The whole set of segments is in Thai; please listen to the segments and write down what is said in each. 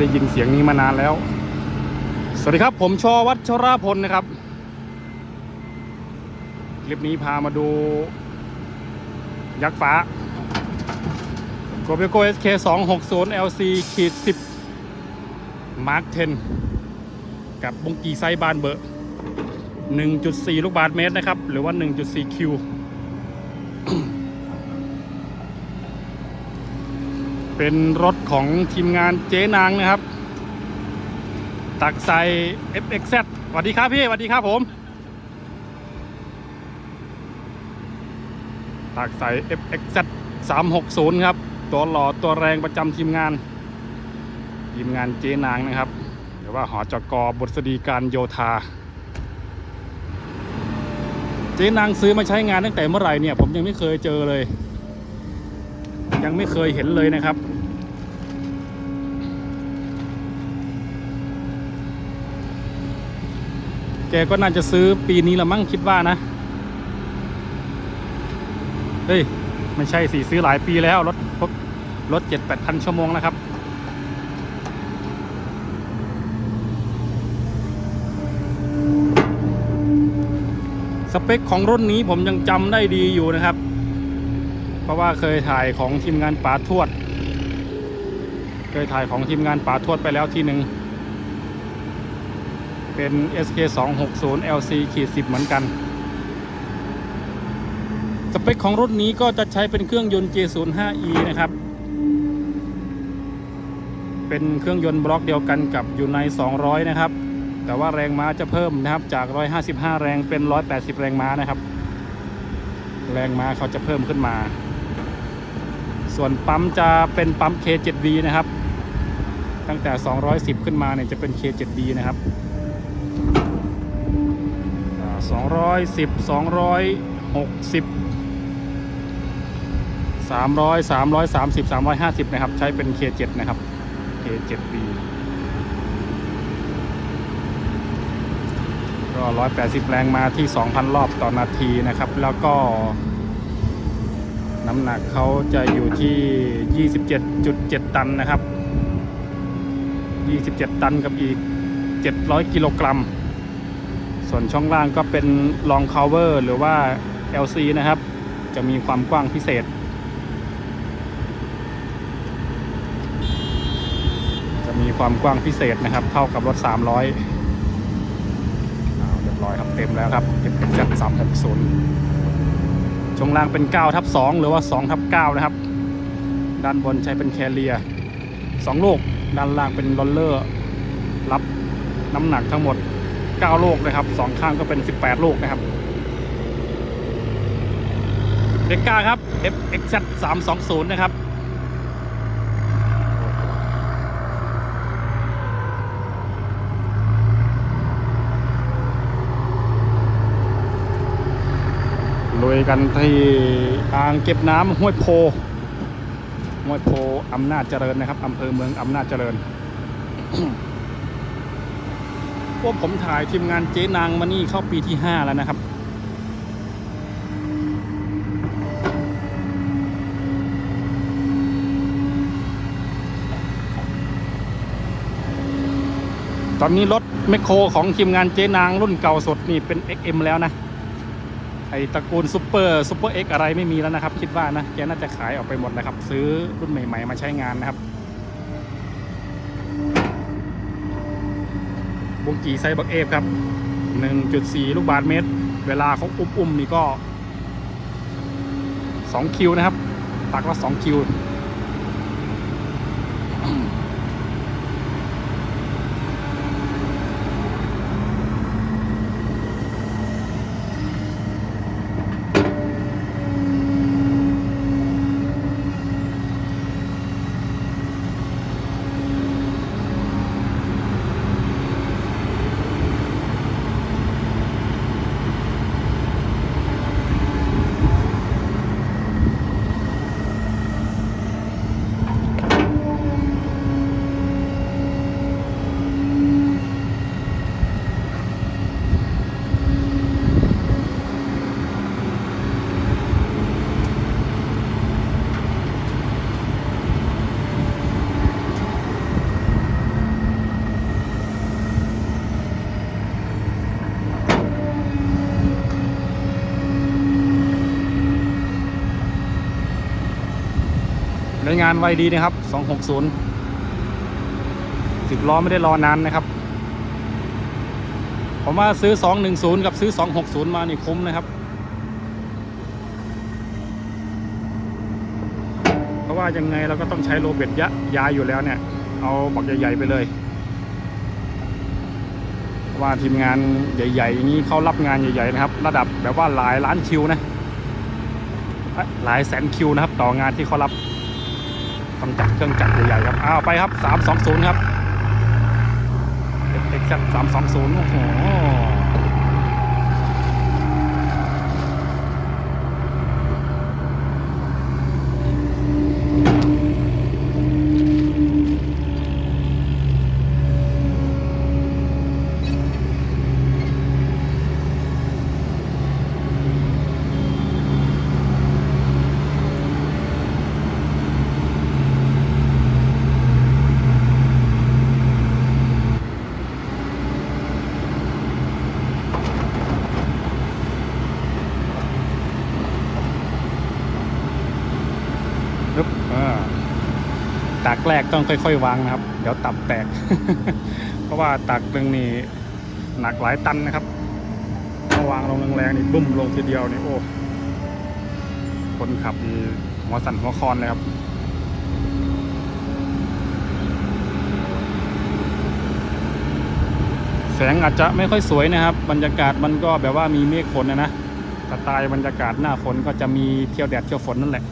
ได้ยินเสียงนี้มานานแล้ว สวัสดีครับ ผมชอวัชราพลนะครับ คลิปนี้พามาดู ยักษ์ฟ้า g o b e c o SK 2 6 0 LC ขีด10 Mark 10 กับบุงกีไซบานเบอร์ 1.4 ลูกบาทเมตรนะครับ หรือว่า 1.4 คิว เป็นรถของทีมงานเจ๊นางนะครับ ตักใส่ FXZ สวัสดีครับพี่สวัสดีครับผม ตักใส่ FXZ 360 ครับ ตัวหล่อตัวแรงประจำทีมงาน ทีมงานเจ๊นางนะครับหรือว่าหอจกบทสดีการโยธา เจ๊นางซื้อมาใช้งานตั้งแต่เมื่อไหร่เนี่ย ผมยังไม่เคยเจอเลย ยังไม่เคยเห็นเลยนะครับ แกก็น่าจะซื้อปีนี้ละมั้งคิดว่านะ เฮ้ย ไม่ใช่สิซื้อหลายปีแล้วรถรถรถเจ็ดแปดพันชั่วโมงนะครับ สเปคของรุ่นนี้ผมยังจำได้ดีอยู่นะครับ เพราะว่าเคยถ่ายของทีมงานป๋าทวด เคยถ่ายของทีมงานป๋าทวดไปแล้วทีหนึ่ง เป็น SK 260 LC ขีด10 เหมือนกัน สเปคของรุ่นนี้ก็จะใช้เป็นเครื่องยนต์ J05E นะครับ เป็นเครื่องยนต์บล็อกเดียวกันกับอยู่ใน 200 นะครับ แต่ว่าแรงม้าจะเพิ่มนะครับจาก 155 แรงเป็น 180 แรงม้านะครับ แรงม้าเขาจะเพิ่มขึ้นมา ส่วนปั๊มจะเป็นปั๊ม K7V นะครับตั้งแต่ 210 ขึ้นมาเนี่ยจะเป็น K7V นะครับ สองร้อยสิบสองร้อยหกสิบสามร้อยสามร้อยสามสิบสามร้อยห้าสิบนะครับ ใช้เป็น K7 นะครับ K7B ก็ร้อยแปดสิบแรงมาที่สองพันรอบต่อนาทีนะครับ แล้วก็ น้ำหนักเขาจะอยู่ที่ยี่สิบเจ็ดจุดเจ็ดตันนะครับยี่สิบเจ็ดตันกับอีกเจ็ดร้อยกิโลกรัม ส่วนช่องล่างก็เป็น long cover หรือว่า LC นะครับ จะมีความกว้างพิเศษ จะมีความกว้างพิเศษนะครับ เท่ากับรถ 300เรียบร้อยครับเต็มแล้วครับเก็บเป็นจัด360ช่วงล่างเป็น9ทับ2หรือว่า2ทับ9นะครับ ด้านบนใช้เป็นแคเรีย2ลูก ด้านล่างเป็นโรลเลอร์ รับน้ำหนักทั้งหมด 9 ลูกนะครับสองข้างก็เป็น 18 ลูกนะครับเด็กก้าครับ FXZ 320 นะครับลุยกันที่อ่างเก็บน้ำห้วยโพห้วยโพอำนาจเจริญนะครับอำเภอเมืองอำนาจเจริญ พวกผมถ่ายทีมงานเจ๊นางมานี่เข้าปีที่ 5 แล้วนะครับ ตอนนี้รถแมคโครของทีมงานเจ๊นางรุ่นเก่าสดนี่เป็น XM แล้วนะ ไอตระกูลซูเปอร์ซูเปอร์เอ็กอะไรไม่มีแล้วนะครับ คิดว่านะ แกน่าจะขายออกไปหมดนะครับ ซื้อรุ่นใหม่ ๆ มาใช้งานนะครับ บุงกีไซบักเอฟครับ 1.4 ลูกบาทเมตร เวลาเขาอุ้มๆนี่ก็ 2 คิวนะครับ ตักละ2คิวานไวดีนะครับ 260 10ล้อไม่ได้รอนานนะครับ ผมว่าซื้อ 210 กับซื้อ 260 มานี่คุ้มนะครับ เพราะว่ายังไงเราก็ต้องใช้โรเบ็ดยะยายอยู่แล้วเนี่ย เอาบักใหญ่ๆไปเลย ว่าทีมงานใหญ่ๆ อย่างนี้เขารับงานใหญ่ๆนะครับ ระดับแบบว่าหลายล้านคิวนะหลายแสนคิวนะครับ ต่องานที่เขารับ ต้องจัดเครื่องจักรใหญ่ๆครับอ้าวไปครับ 320 ครับเอ็กซ์สามสองศูนย์โอ้โห ปึ๊บตากแรกต้องค่อย ๆ วางนะครับ เดี๋ยวตับแตก เพราะว่าตากหนึ่งนี่หนักหลายตันนะครับถ้าวางลงแรงๆนี่บุ้มลงทีเดียวนี่โอ้คนขับนี่หัวสั่นหัวคอนเลยครับแสงอาจจะไม่ค่อยสวยนะครับ บรรยากาศมันก็แบบว่ามีเมฆฝนนะนะสไตล์บรรยากาศหน้าฝนก็จะมีเที่ยวแดดเที่ยวฝนนั่นแหละ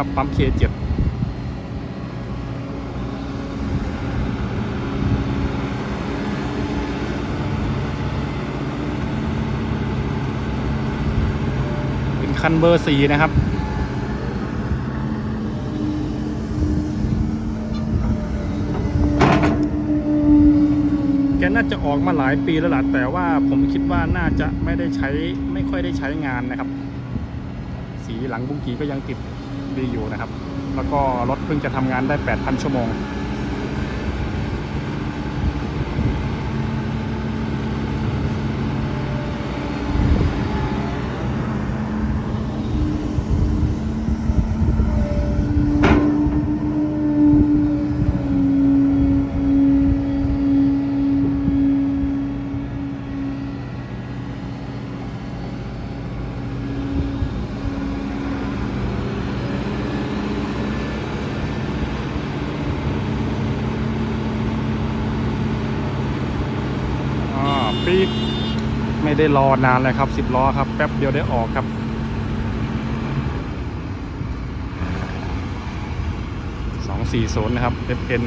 นะครับ ปั๊ม K7 เป็นคันเบอร์สี่นะครับแกน่าจะออกมาหลายปีแล้วล่ะแต่ว่าผมคิดว่าน่าจะไม่ได้ใช้ไม่ค่อยได้ใช้งานนะครับ สีหลังบุ้งกีก็ยังติด ดีอยู่นะครับ แล้วก็รถเพิ่งจะทำงานได้ 8,000 ชั่วโมง อ่าปีก ไม่ได้รอนานเลยครับสิบล้อครับแป๊บเดียวได้ออกครับสองสี่ศูนย์นะครับ FN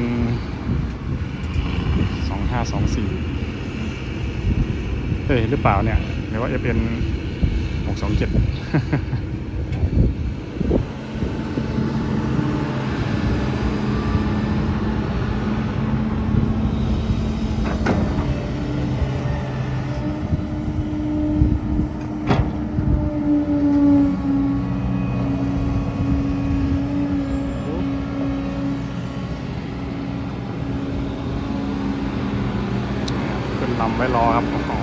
สองห้าสองสี่เอ้ยหรือเปล่าเนี่ยหรือว่า FN หกสองเจ็ด ขึ้นลำไว้รอครับอ๋อ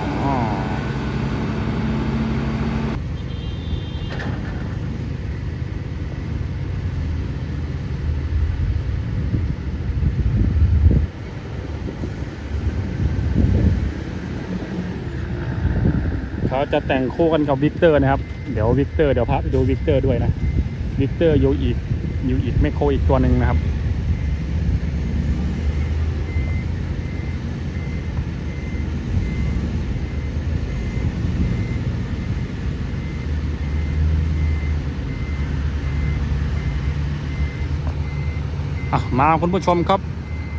เขาจะแต่งคู่กันกับวิกเตอร์นะครับ เดี๋ยววิกเตอร์เดี๋ยวพาไปดูวิกเตอร์ด้วยนะ วิกเตอร์ยูอีกยูอีกแมคโคอีกตัวหนึ่งนะครับ อะมาคุณผู้ชมครับ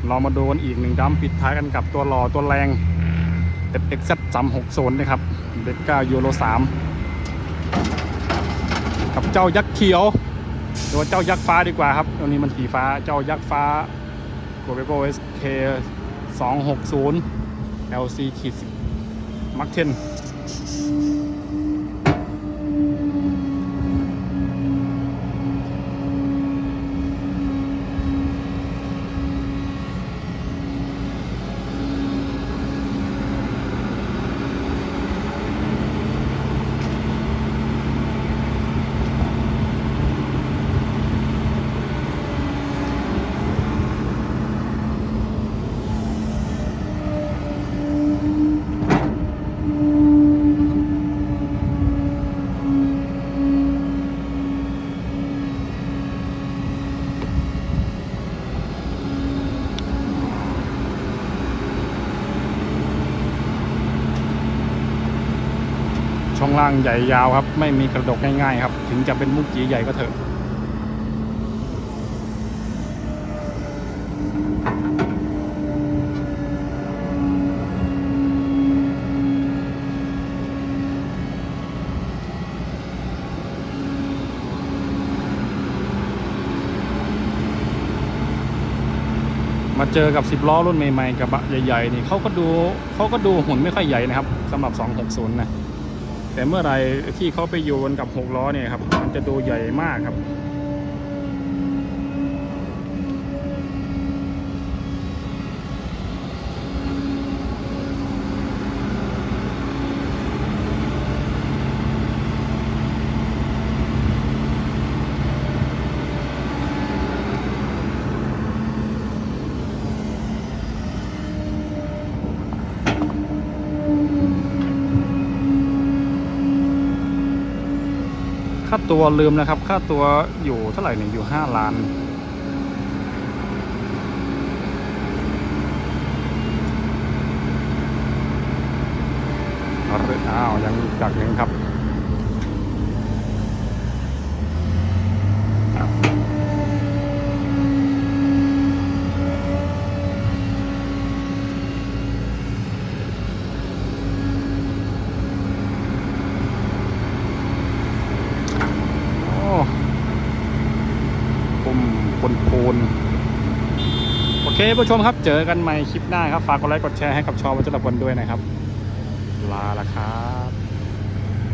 เรามาดูกันอีกหนึ่งดำปิดท้ายกันกับตัวหล่อตัวแรง FX 360นนะครับเบก้ายูโร3กับเจ้ายักษ์เขียวหรือว่าเจ้ายักษ์ฟ้าดีกว่าครับตัวนี้มันสีฟ้าเจ้ายักษ์ฟ้า g o b e o SK 260 LC ขีดมักเทนางใหญ่ยาวครับ ไม่มีกระดกง่ายๆครับ ถึงจะเป็นมุกจีใหญ่ก็เถอะ มาเจอกับ 10 ล้อรุ่นใหม่ๆกับบะใหญ่ๆนี่เขาก็ดูเขาก็ดูหุ่นไม่ค่อยใหญ่นะครับสำหรับ 260 นะ แต่เมื่อไหรที่เขาไปโยนกับ6ล้อเนี่ยครับมันจะดูใหญ่มากครับ ค่าตัวลืมนะครับ ค่าตัวอยู่เท่าไหร่เนี่ยอยู่5ล้านเอาเลยอ้าวยังจากหนึ่งครับ โอ้ปุ่มปนปูน โอเคผู้ชมครับ เจอกันใหม่คลิปหน้าครับ ฝากกดไลค์กดแชร์ให้กับชอวัชรพลด้วยนะครับ ลาละครับ